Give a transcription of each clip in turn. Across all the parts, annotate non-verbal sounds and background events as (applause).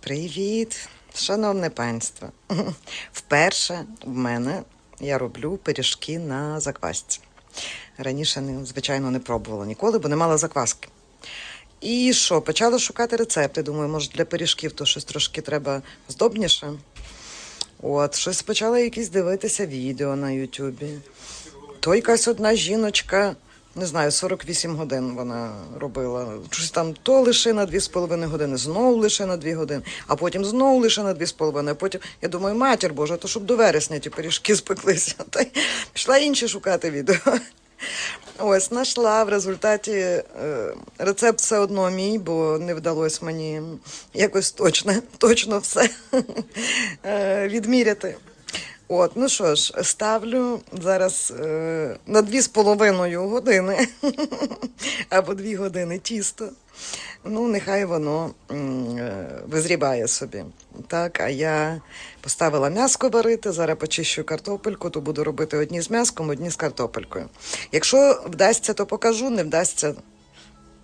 Привіт, шановне панство. (laughs) Вперше в мене я роблю пиріжки на заквасці. Раніше, звичайно, не пробувала ніколи, бо не мала закваски. І що, почала шукати рецепти. Думаю, може для пиріжків то щось трошки треба здобніше. От, щось почала якісь дивитися відео на Ютубі. То якась одна жіночка, не знаю, 48 годин вона робила. Щось там то лише на 2,5 години, знову лише на 2 години, а потім знову лише на 2,5. А потім я думаю, матір Божа, то щоб до вересня ті пиріжки спеклися. (laughs) Та й пішла інші шукати відео. Ось знайшла в результаті е, рецепт все одно мій, бо не вдалося мені якось точно, точно все (laughs) е, відміряти. От, ну що ж, ставлю зараз е, на дві з половиною години (laughs) або дві години тісто. Ну, нехай воно е, визрібає собі. Так, а я поставила м'яско варити, зараз почищу картопельку, то буду робити одні з м'яском, одні з картопелькою. Якщо вдасться, то покажу, не вдасться,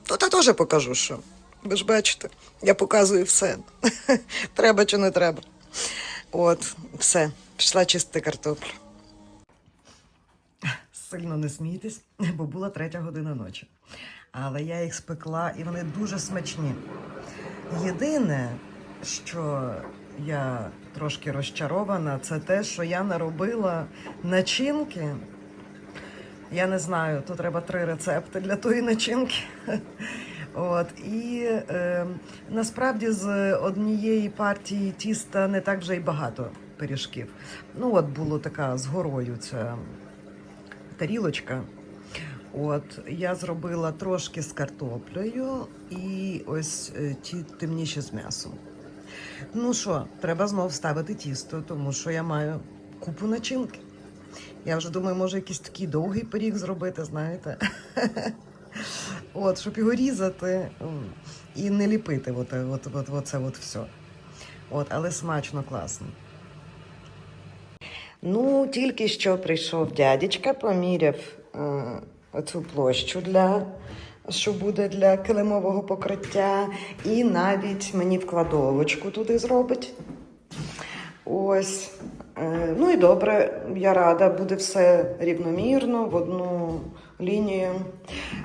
то та теж покажу, що. Ви ж бачите, я показую все. (laughs) треба чи не треба. От, все, пішла чистити картоплю. Сильно не смійтесь, бо була третя година ночі. Але я їх спекла і вони дуже смачні. Єдине, що я трошки розчарована, це те, що я наробила начинки. Я не знаю, то треба три рецепти для тої начинки. От і е, насправді з однієї партії тіста не так вже й багато пиріжків. Ну, от було така з горою ця тарілочка. От я зробила трошки з картоплею і ось е, ті темніші з м'ясом. Ну що, треба знов ставити тісто, тому що я маю купу начинки. Я вже думаю, може якийсь такий довгий пиріг зробити, знаєте. (laughs) От, щоб його різати і не ліпити от, от, от, от це от все. От, але смачно, класно. Ну, тільки що прийшов дядечка, поміряв е, оцю площу для. Що буде для килимового покриття, і навіть мені вкладовочку туди зробить. Ось. Е, Ну і добре, я рада, буде все рівномірно в одну лінію.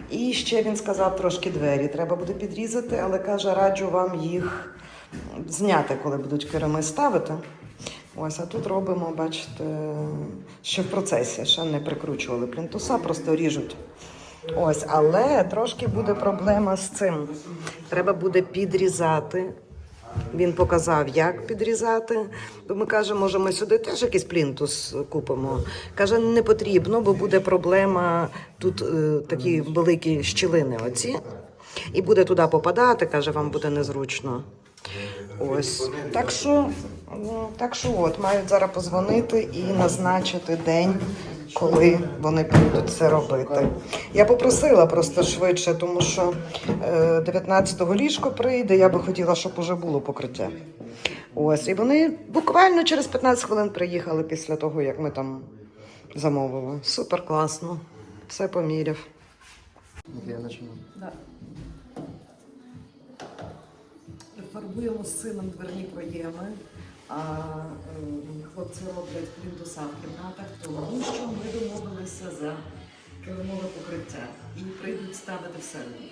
І ще він сказав трошки двері. Треба буде підрізати, але каже, раджу вам їх зняти, коли будуть керами ставити. Ось, а тут робимо, бачите, ще в процесі, ще не прикручували плінтуса, просто ріжуть. Ось, але трошки буде проблема з цим. Треба буде підрізати. Він показав, як підрізати. Ми каже, може, ми сюди теж якийсь плінтус купимо. Каже, не потрібно, бо буде проблема тут е, такі великі щілини. Оці, і буде туди попадати. каже, вам буде незручно. Ось так що, так що от мають зараз позвонити і назначити день, коли вони будуть це робити. Я попросила просто швидше, тому що е, 19-го ліжко прийде. Я би хотіла, щоб уже було покриття. Ось, і вони буквально через 15 хвилин приїхали після того, як ми там замовили. Супер класно. Все поміряв. Я почну. Да. Фарбуємо з сином дверні проєми, а хлопці роблять плінтуса в кімнатах, тому що ми домовилися за килимове покриття і прийдуть ставити всередину.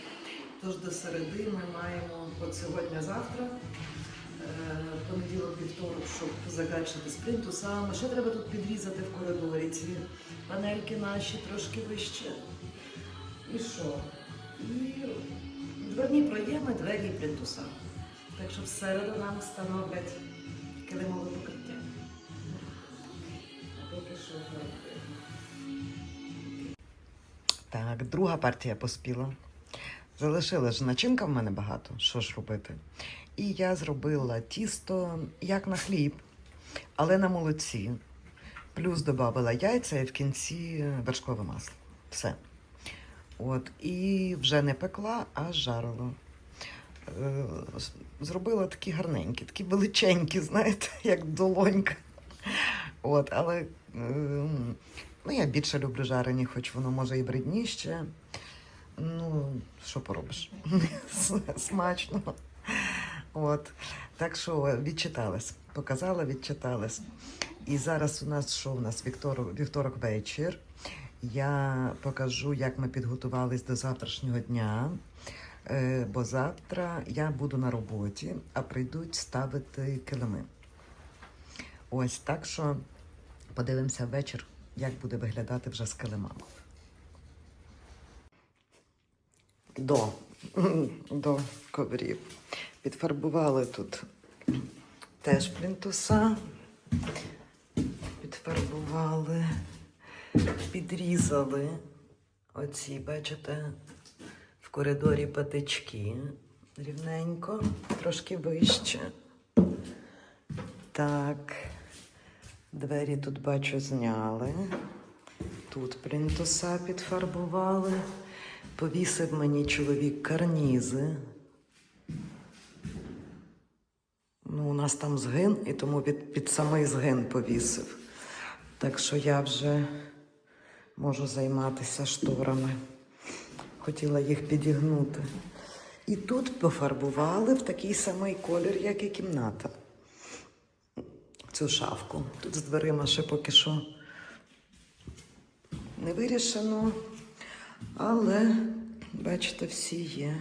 Тож до середи ми маємо от сьогодні-завтра, е, понеділок вівторок, щоб загачити з плінтусами. Ще треба тут підрізати в коридорі ці панельки наші трошки вище. І що? І дверні проєми, двері і плінтуса. Так що всереду нам встановлять килимове покриття. А Поки що жартую. Так, друга партія поспіла. Залишилась ж начинка в мене багато, що ж робити. І я зробила тісто як на хліб, але на молоці. Плюс додавала яйця і в кінці вершкове масло. Все. От, і вже не пекла, а жарила. Е, Зробила такі гарненькі, такі величенькі, (laughs) знаєте, як долонька. От, але е, ну, я більше люблю жарені, хоч воно може і бридніще. Ну, що поробиш? (laughs) Смачно. От. Так що відчиталась. Показала, відчиталась. І зараз у нас що у нас вівторок, вівторок вечір. Я покажу, як ми підготувались до завтрашнього дня. Е, бо завтра я буду на роботі, а прийдуть ставити килими. Ось так що подивимося вечір, як буде виглядати вже з килимами. До, (laughs) до коврів. Підфарбували тут теж плінтуса. Підфарбували, підрізали оці, бачите, в коридорі патички рівненько, трошки вище. Так, двері тут бачу зняли. Тут плінтуса підфарбували. Повісив мені чоловік карнізи. Ну, у нас там згин, і тому під, під самий згин повісив. Так що я вже можу займатися шторами. Хотіла їх підігнути. І тут пофарбували в такий самий колір, як і кімната. Цю шафку. Тут з дверима ще поки що не вирішено. Але, бачите, всі є.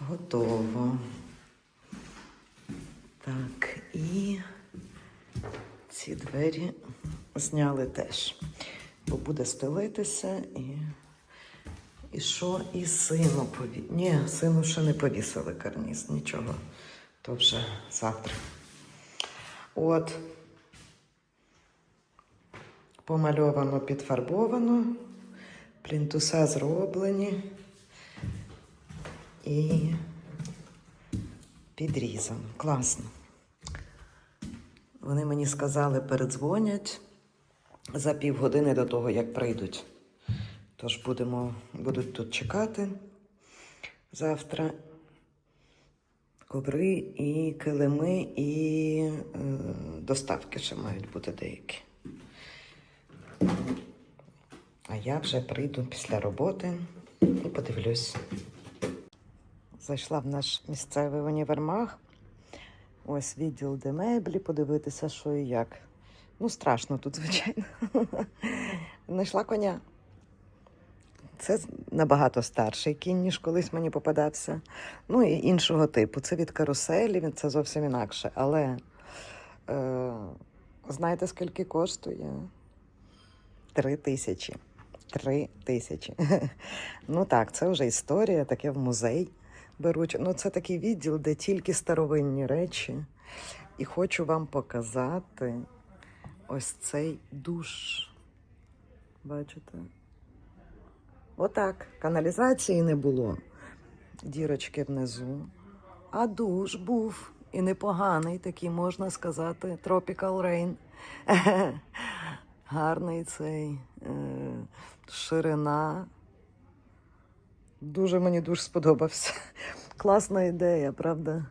Готово. Так, і ці двері зняли теж. Бо буде стелитися і. І що? І сину пові... Ні, сину ще не повісили карніз, нічого. То вже завтра. От. Помальовано, підфарбовано. Плінтуса зроблені. І підрізано. Класно. Вони мені сказали, передзвонять за півгодини до того, як прийдуть. Тож будемо, будуть тут чекати завтра. Коври і килими, і е, доставки ще мають бути деякі. А я вже прийду після роботи і подивлюсь. Зайшла в наш місцевий універмаг. Ось відділ, де меблі, подивитися, що і як. Ну, страшно тут, звичайно. (laughs) Знайшла коня. Це набагато старший кінь, ніж колись мені попадався. Ну і іншого типу. Це від каруселі, це зовсім інакше. Але е, знаєте, скільки коштує? Три тисячі. Три тисячі. (laughs) Ну так, це вже історія, таке в музей беруть. Ну, це такий відділ, де тільки старовинні речі. І хочу вам показати ось цей душ. Бачите? Отак. Каналізації не було. Дірочки внизу. А душ був. І непоганий, такий, можна сказати, Tropical Rain. (laughs) Гарний цей е, ширина. Дуже мені дуже сподобався. (laughs) Класна ідея, правда?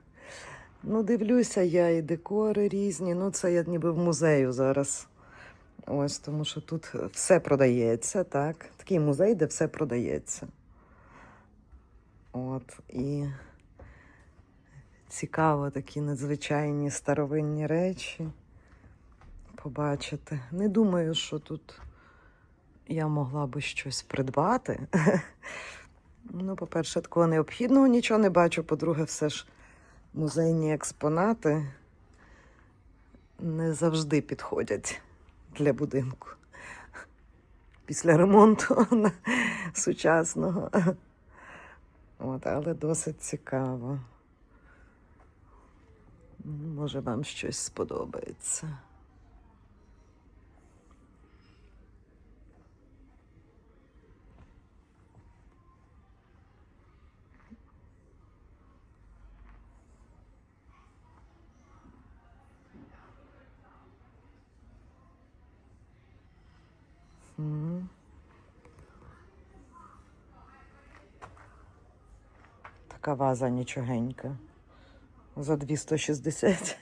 Ну, дивлюся я і декори різні. Ну, це я ніби в музею зараз. Ось, тому що тут все продається, так. Такий музей, де все продається. От, і цікаво такі надзвичайні старовинні речі побачити. Не думаю, що тут я могла би щось придбати. (laughs) Ну, по-перше, такого необхідного нічого не бачу. По-друге, все ж музейні експонати не завжди підходять для будинку. Після ремонту (laughs) сучасного. От, але досить цікаво. Може, вам щось сподобається. Така ваза нічогенька. За 260.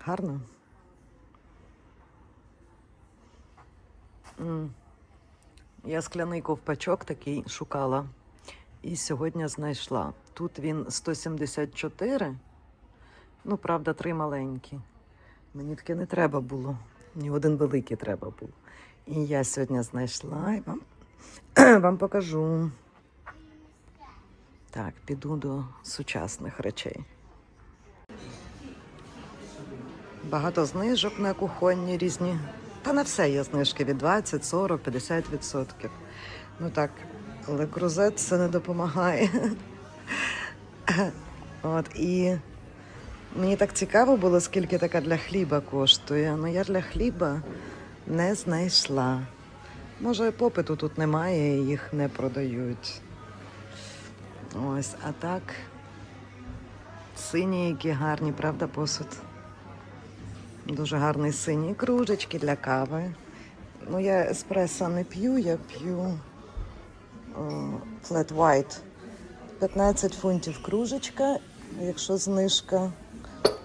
Гарно. Я скляний ковпачок такий шукала. І сьогодні знайшла. Тут він 174. Ну, правда, три маленькі. Мені таке не треба було. Мені один великий треба був. І я сьогодні знайшла і вам, (clears throat) вам покажу. Так, піду до сучасних речей. Багато знижок на кухонні різні. Та на все є знижки від 20, 40, 50 відсотків. Ну так, але крузет це не допомагає. (laughs) От і мені так цікаво було, скільки така для хліба коштує. Ну я для хліба не знайшла. Може, попиту тут немає, і їх не продають. Ось, а так. Сині, які гарні, правда, посуд. Дуже гарний синій кружечки для кави. Ну, я еспресо не п'ю, я п'ю flat white. 15 фунтів кружечка. Якщо знижка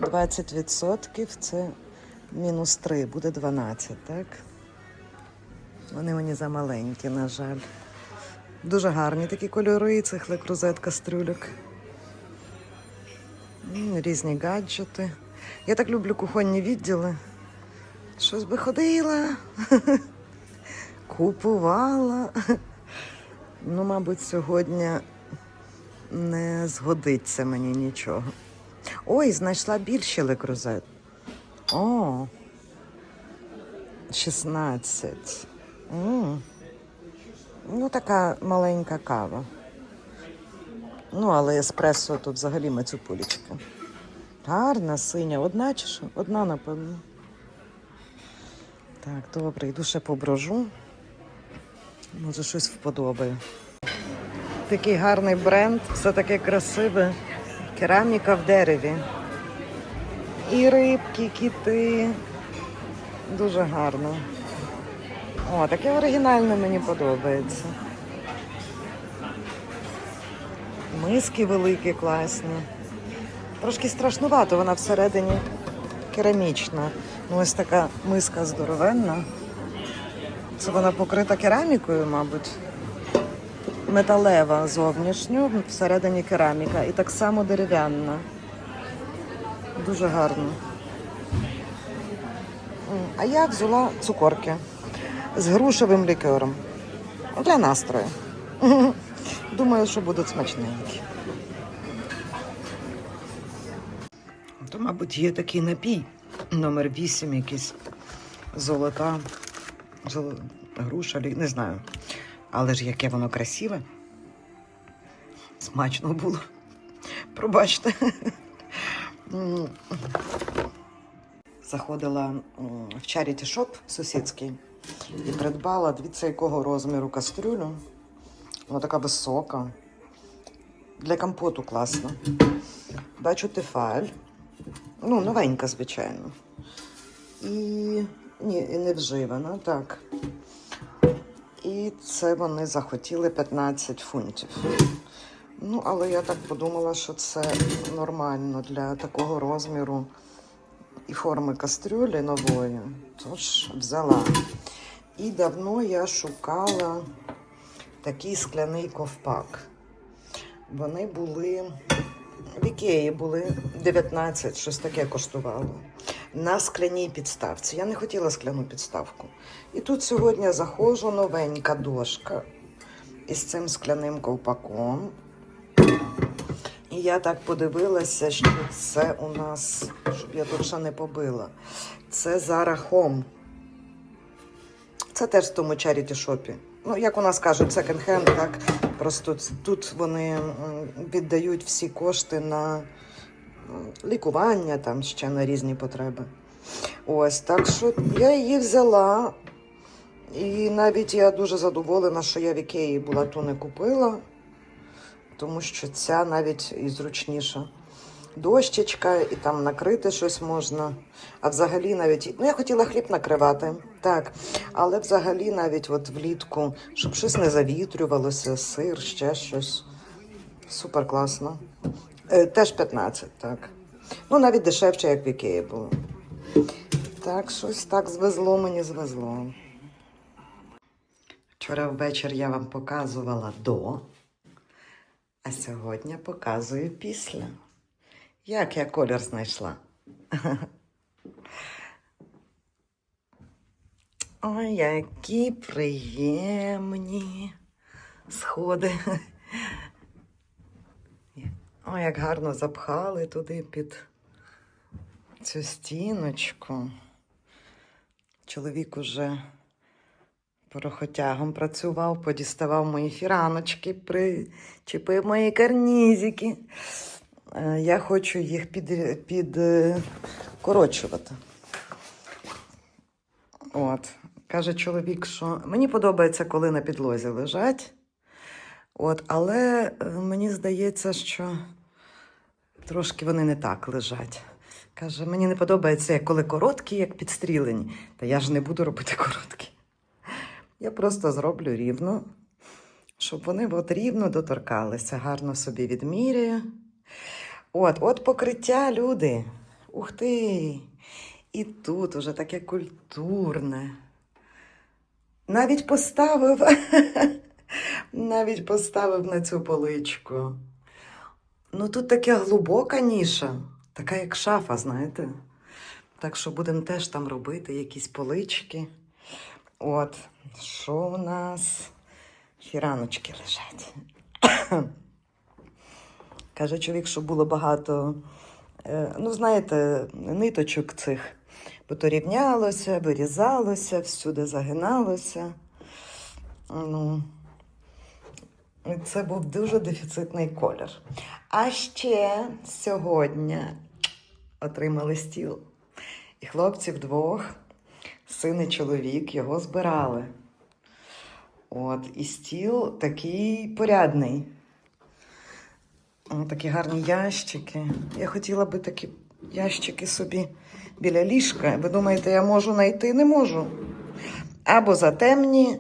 20%, це мінус 3, буде 12, так? Вони мені замаленькі, на жаль. Дуже гарні такі кольори, цих лекрузет кастрюльок. Різні гаджети. Я так люблю кухонні відділи. Щось би ходила, (laughs) купувала. Ну, мабуть, сьогодні не згодиться мені нічого. Ой, знайшла більші лекрузет. О, 16. М. Ну, така маленька кава. Ну, але еспресо тут взагалі мацюпулечка. Гарна синя. Одна чи що? Одна, напевно. Так, добре, йду ще поброжу. Може, щось вподобає. Такий гарний бренд, все таке красиве. Кераміка в дереві. І рибки, кіти. Дуже гарно. О, таке оригінальне мені подобається. Миски великі, класні. Трошки страшнувато, вона всередині керамічна. Ну, ось така миска здоровенна. Це вона покрита керамікою, мабуть. Металева зовнішньо, всередині кераміка. І так само дерев'яна. Дуже гарно. А я взяла цукорки з грушевим лікером. Для настрою. (laughs) Думаю, що будуть смачненькі. То, мабуть, є такий напій, номер 8 якийсь золота, золо... груша, не знаю. Але ж яке воно красиве. Смачно було. Пробачте. Заходила в Charity Shop сусідський і придбала дивіться, якого розміру кастрюлю. Вона така висока. Для компоту класно. Бачу тефаль. Ну, новенька, звичайно. І ні, не вживана, так. І це вони захотіли 15 фунтів. Ну, але я так подумала, що це нормально для такого розміру і форми кастрюлі нової. Тож взяла. І давно я шукала такий скляний ковпак. Вони були в Ікеї були 19, щось таке коштувало. На скляній підставці. Я не хотіла скляну підставку. І тут сьогодні заходжу новенька дошка із цим скляним ковпаком. І я так подивилася, що це у нас, щоб я ще не побила. Це Zara Home. Це теж в тому чаріті шопі. Ну, як у нас кажуть, секонд-хенд, так. Просто тут вони віддають всі кошти на лікування, там ще на різні потреби. Ось, так що я її взяла. І навіть я дуже задоволена, що я в Ікеї була ту не купила, тому що ця навіть і зручніша. Дощечка, і там накрити щось можна. А взагалі навіть, ну я хотіла хліб накривати, так. Але взагалі навіть от влітку, щоб щось не завітрювалося, сир, ще щось. Супер класно. Е, теж 15, так. Ну, навіть дешевше, як в Ікеї було. Так, щось так звезло мені звезло. Вчора ввечері я вам показувала до, а сьогодні показую після. Як я колір знайшла? Ой, які приємні сходи. Ой, як гарно запхали туди під цю стіночку. Чоловік уже порохотягом працював, подіставав мої фіраночки, причепив мої карнізики. Е, Я хочу їх під, під е. От. Каже чоловік, що мені подобається, коли на підлозі лежать. От, але е, мені здається, що трошки вони не так лежать. Каже, мені не подобається, коли короткі, як підстрілені. Та я ж не буду робити короткі. Я просто зроблю рівно, щоб вони от рівно доторкалися, гарно собі відміряю. От, от покриття, люди. Ух ти! І тут уже таке культурне. Навіть поставив, (laughs) навіть поставив на цю поличку. Ну тут таке глибока ніша, така як шафа, знаєте. Так що будемо теж там робити якісь полички. От, що у нас? Фіраночки лежать. Каже чоловік, що було багато, е, ну, знаєте, ниточок цих, бо то рівнялося, вирізалося, всюди загиналося. Ну, це був дуже дефіцитний колір. А ще сьогодні отримали стіл. І хлопці вдвох, син і чоловік, його збирали. От, і стіл такий порядний. Такі гарні ящики. Я хотіла би такі ящики собі біля ліжка. Ви думаєте, я можу знайти? Не можу. Або затемні,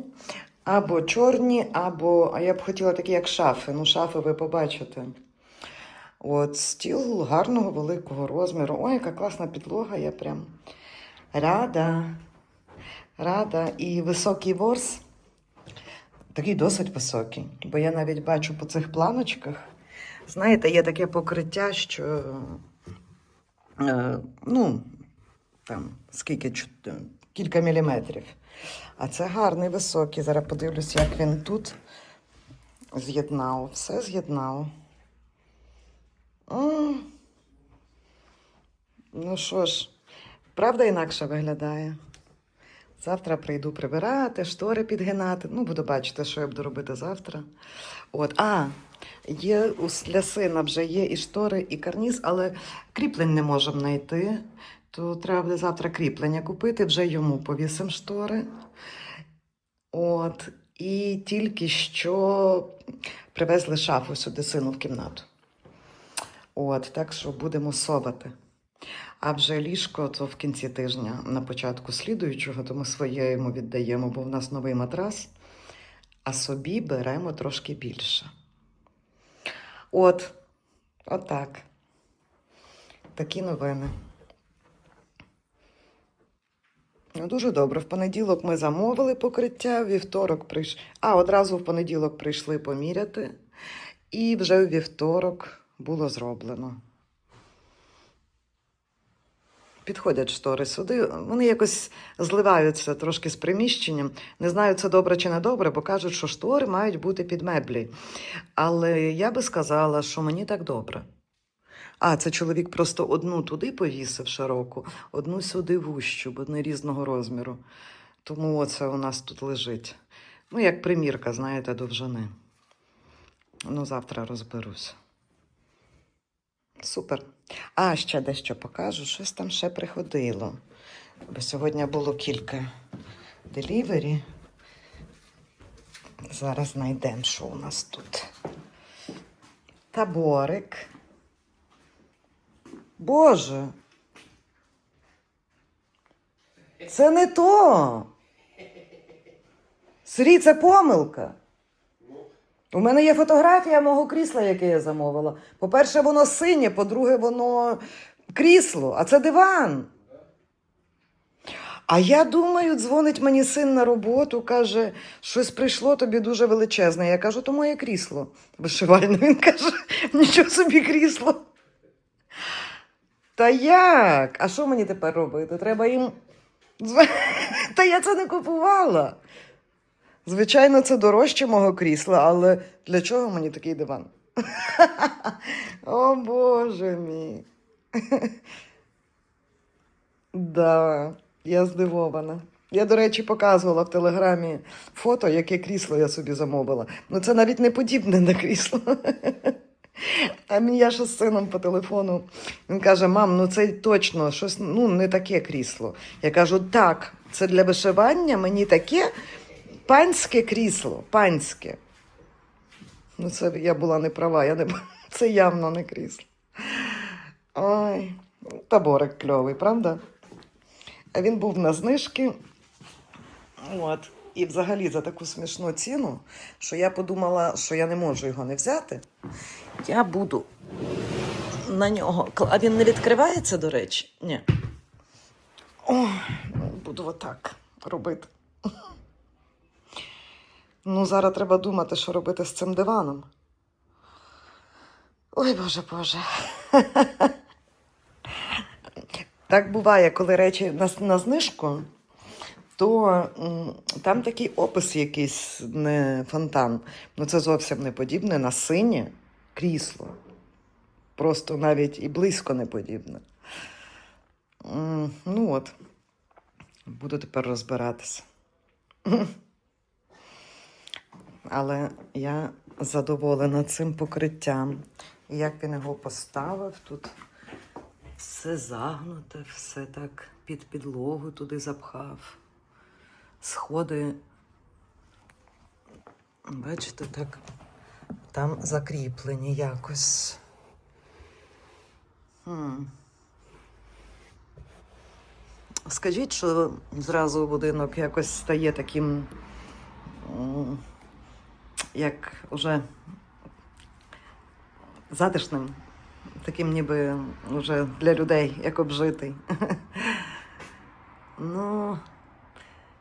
або чорні, або. А я б хотіла такі, як шафи. Ну, шафи ви побачите. От, стіл гарного великого розміру. Ой, яка класна підлога, я прям рада. Рада. І високий ворс. Такий досить високий. Бо я навіть бачу по цих планочках. Знаєте, є таке покриття, що е, ну, там, скільки кілька міліметрів. А це гарний високий. Зараз подивлюсь, як він тут з'єднав. Все з'єднав. Ну що ж, правда інакше виглядає. Завтра прийду прибирати, штори підгинати. Ну, буду бачити, що я буду робити завтра. От, а, є для сина вже є і штори, і карніз, але кріплень не можемо знайти. То треба буде завтра кріплення купити, вже йому повісимо штори. От, і тільки що привезли шафу сюди сину в кімнату. От, так що будемо совати. А вже ліжко то в кінці тижня, на початку слідуючого, то ми своє йому віддаємо, бо в нас новий матрас, а собі беремо трошки більше. От, отак. Такі новини. Ну, дуже добре. В понеділок ми замовили покриття, вівторок прийшли. А, одразу в понеділок прийшли поміряти, і вже у вівторок було зроблено. Підходять штори сюди. Вони якось зливаються трошки з приміщенням. Не знаю, це добре чи не добре, бо кажуть, що штори мають бути під меблі. Але я би сказала, що мені так добре. А, це чоловік просто одну туди повісив широку, одну сюди вущу, бо вони різного розміру. Тому оце у нас тут лежить. Ну, як примірка, знаєте, довжини. Ну, завтра розберусь. Супер. А, ще дещо покажу. Щось там ще приходило. Бо сьогодні було кілька делівері. Зараз знайдемо, що у нас тут. Таборик. Боже. Це не то. Срі, це помилка. У мене є фотографія мого крісла, яке я замовила. По-перше, воно синє, по-друге, воно крісло, а це диван. А я думаю, дзвонить мені син на роботу, каже, щось прийшло тобі дуже величезне. Я кажу, то моє крісло вишивальне. Він каже, нічого собі крісло. Та як? А що мені тепер робити? Треба їм. (laughs) Та я це не купувала. Звичайно, це дорожче мого крісла, але для чого мені такий диван? (laughs) О Боже мій. (laughs) Да, я здивована. Я, до речі, показувала в телеграмі фото, яке крісло я собі замовила. Ну, це навіть не подібне на крісло. (laughs) А я ще з сином по телефону. Він каже: мам, ну це точно щось ну, не таке крісло. Я кажу, так, це для вишивання мені таке панське крісло, панське. Ну, це я була не права, я не... (laughs) це явно не крісло. Ой, таборик кльовий, правда? А він був на знижки. От. І взагалі за таку смішну ціну, що я подумала, що я не можу його не взяти. Я буду на нього. А він не відкривається, до речі? Ні. О, буду отак робити. Ну, зараз треба думати, що робити з цим диваном. Ой, Боже Боже. (laughs) Так буває, коли речі на, на знижку, то там такий опис якийсь не фонтан. Ну це зовсім не подібне на синє крісло. Просто навіть і близько не подібне. Ну от, буду тепер розбиратися. (laughs) Але я задоволена цим покриттям. Як він його поставив тут. Все загнуте, все так під підлогу туди запхав. Сходи, бачите, так там закріплені якось. Хм. Скажіть, що зразу будинок якось стає таким, як уже затишним таким ніби вже для людей, як обжитий. (laughs) ну,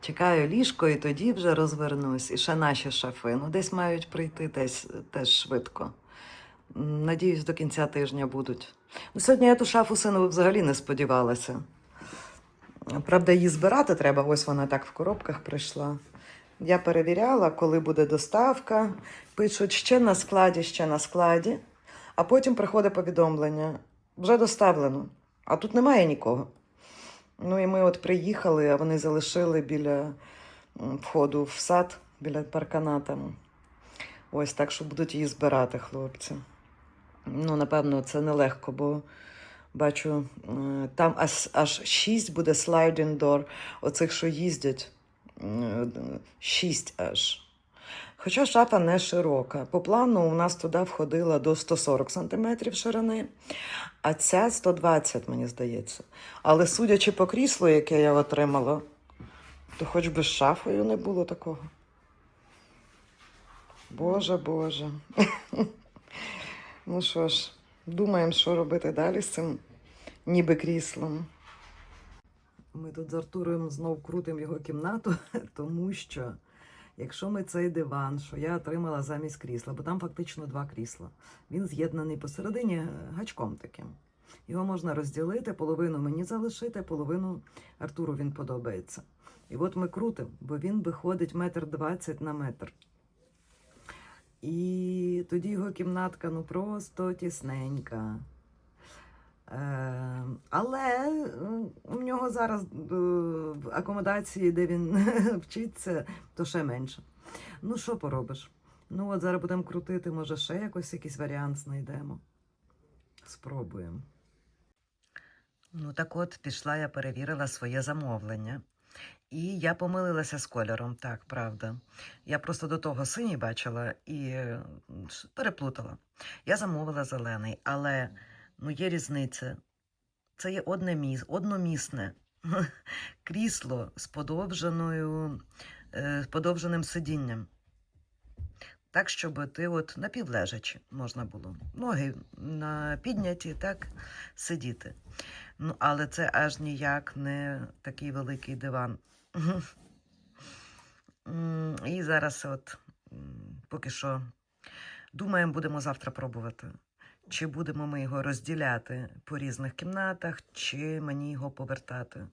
чекаю ліжко і тоді вже розвернусь. І ще наші шафи. Ну, десь мають прийти десь теж швидко. Надіюсь, до кінця тижня будуть. Ну, сьогодні я ту шафу сину взагалі не сподівалася. Правда, її збирати треба, ось вона так в коробках прийшла. Я перевіряла, коли буде доставка. Пишуть ще на складі, ще на складі. А потім приходить повідомлення: вже доставлено, а тут немає нікого. Ну і ми от приїхали, а вони залишили біля входу в сад, біля паркана там. Ось так, що будуть її збирати хлопці. Ну, напевно, це нелегко, бо бачу, там аж, аж шість буде sliding door, оцих, що їздять. Е, Шість аж. Хоча шафа не широка. По плану у нас туди входила до 140 см ширини, а ця 120, мені здається. Але судячи по кріслу, яке я отримала, то хоч би з шафою не було такого. Боже, Боже. (laughs) ну що ж, думаємо, що робити далі з цим ніби кріслом. Ми тут з Артуром знов крутимо його кімнату, (laughs) тому що якщо ми цей диван, що я отримала замість крісла, бо там фактично два крісла, він з'єднаний посередині гачком таким. Його можна розділити, половину мені залишити, половину Артуру він подобається. І от ми крутимо, бо він виходить метр двадцять на метр. І тоді його кімнатка ну просто тісненька. Е, але у нього зараз е, в акомодації, де він (laughs) вчиться, то ще менше. Ну, що поробиш? Ну, от зараз будемо крутити, може, ще якось якийсь варіант знайдемо. Спробуємо. Ну, так от пішла, я перевірила своє замовлення. І я помилилася з кольором, так, правда. Я просто до того синій бачила і переплутала. Я замовила зелений, але ну, є різниця. Це є одне міс, одномісне (laughs) крісло з подовженою, е, з подовженим сидінням. так, щоб ти от напівлежачи можна було. Ноги на підняті, так сидіти. Ну, але це аж ніяк не такий великий диван. (laughs) І зараз, от поки що, думаємо, будемо завтра пробувати. Чи будемо ми його розділяти по різних кімнатах, чи мені його повертати.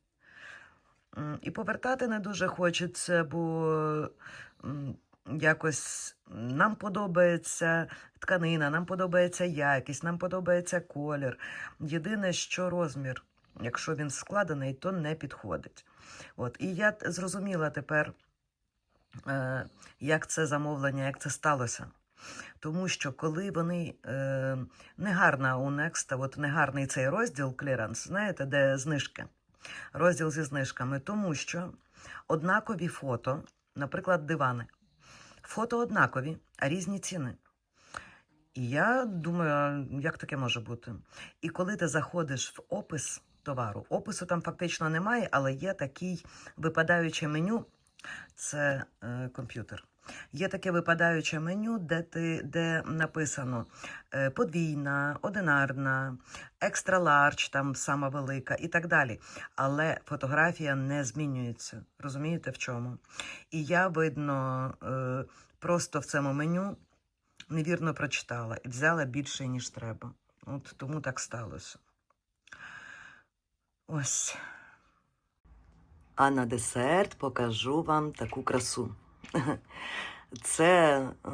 І повертати не дуже хочеться, бо якось нам подобається тканина, нам подобається якість, нам подобається колір. Єдине, що розмір, якщо він складений, то не підходить. От. І я зрозуміла тепер, е, як це замовлення, як це сталося. Тому що коли вони е, негарна у Next, от негарний цей розділ кліранс, знаєте, де знижки, розділ зі знижками, тому що однакові фото, наприклад, дивани. Фото однакові, а різні ціни. І я думаю, як таке може бути? І коли ти заходиш в опис товару, опису там фактично немає, але є такий випадаюче меню, це е, комп'ютер. Є таке випадаюче меню, де, ти, де написано е, подвійна, одинарна, екстра ларч, там сама велика і так далі. Але фотографія не змінюється. Розумієте в чому? І я, видно, е, просто в цьому меню невірно прочитала і взяла більше, ніж треба. От тому так сталося. Ось. А на десерт покажу вам таку красу. Це е,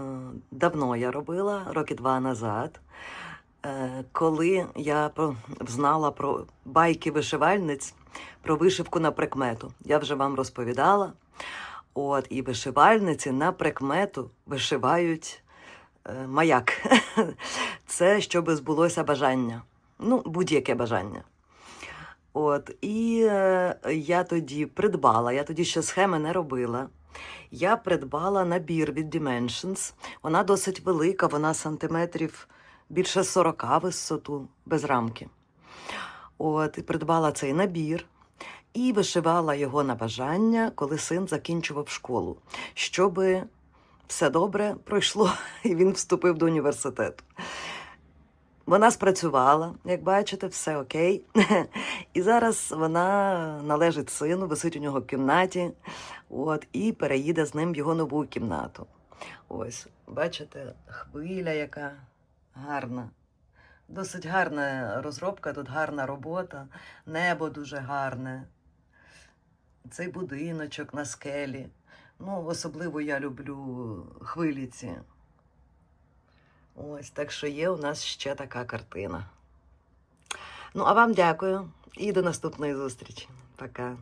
давно я робила, роки два назад, е, коли я знала про байки вишивальниць, про вишивку на прикмету. Я вже вам розповідала. От, і вишивальниці на прикмету вишивають е, маяк. (laughs) Це щоб збулося бажання. Ну, будь-яке бажання. От, і е, я тоді придбала, я тоді ще схеми не робила. Я придбала набір від Dimensions. Вона досить велика, вона сантиметрів більше 40 висоту, без рамки. От, і придбала цей набір і вишивала його на бажання, коли син закінчував школу, щоб все добре пройшло, (laughs) і він вступив до університету. Вона спрацювала, як бачите, все окей. (laughs) І зараз вона належить сину, висить у нього в кімнаті, от, і переїде з ним в його нову кімнату. Ось, бачите, хвиля, яка гарна. Досить гарна розробка, тут гарна робота, небо дуже гарне. Цей будиночок на скелі. Ну, особливо я люблю хвилі ці. Ось, так що є у нас ще така картина. Ну, а вам дякую і до наступної зустрічі. Пока.